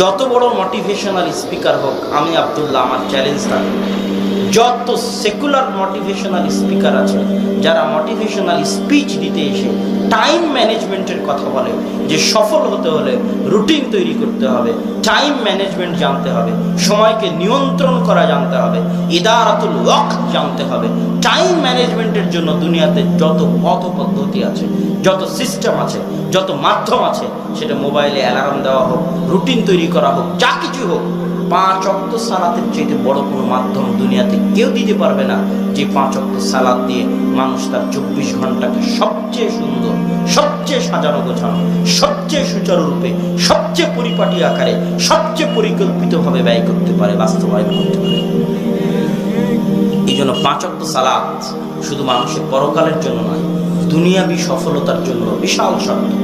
যত বড় motivational speaker হোক, আমি আবদুল্লাহ, আমার চ্যালেঞ্জ থাকবে যত সেকুলার মোটিভেশনাল স্পিকার আছে, যারা মোটিভেশনাল স্পিচ দিতে এসে টাইম ম্যানেজমেন্টের কথা বলে, যে সফল হতে হলে রুটিন তৈরি করতে হবে টাইম ম্যানেজমেন্ট জানতে হবে, সময়কে নিয়ন্ত্রণ করা জানতে হবে, ইদারাতুল ওয়াক্ত জানতে হবে। টাইম ম্যানেজমেন্টের জন্য দুনিয়াতে যত পথ পদ্ধতি আছে, যত সিস্টেম আছে, যত মাধ্যম আছে, সেটা মোবাইলে অ্যালার্ম দেওয়া হোক রুটিন তৈরি করা হোক, যা কিছু হোক, পাঁচ অক্ত সালাতের চাইতে বড় কোনো মাধ্যম দুনিয়াতে কেউ দিতে পারবে না যে পাঁচ অক্ত সালাদ দিয়ে মানুষ তার চব্বিশ ঘন্টাকে সবচেয়ে সুন্দর সবচেয়ে সাজানো গোছানো, সবচেয়ে সুচারুরূপে, সবচেয়ে পরিপাটি আকারে, সবচেয়ে পরিকল্পিতভাবে ব্যয় করতে পারে, বাস্তবায়ন করতে পারে। এই জন্য পাঁচ অক্ত সালাদ শুধু মানুষের পরকালের জন্য নয়, দুনিয়াবি সফলতার জন্য বিশাল শর্ত।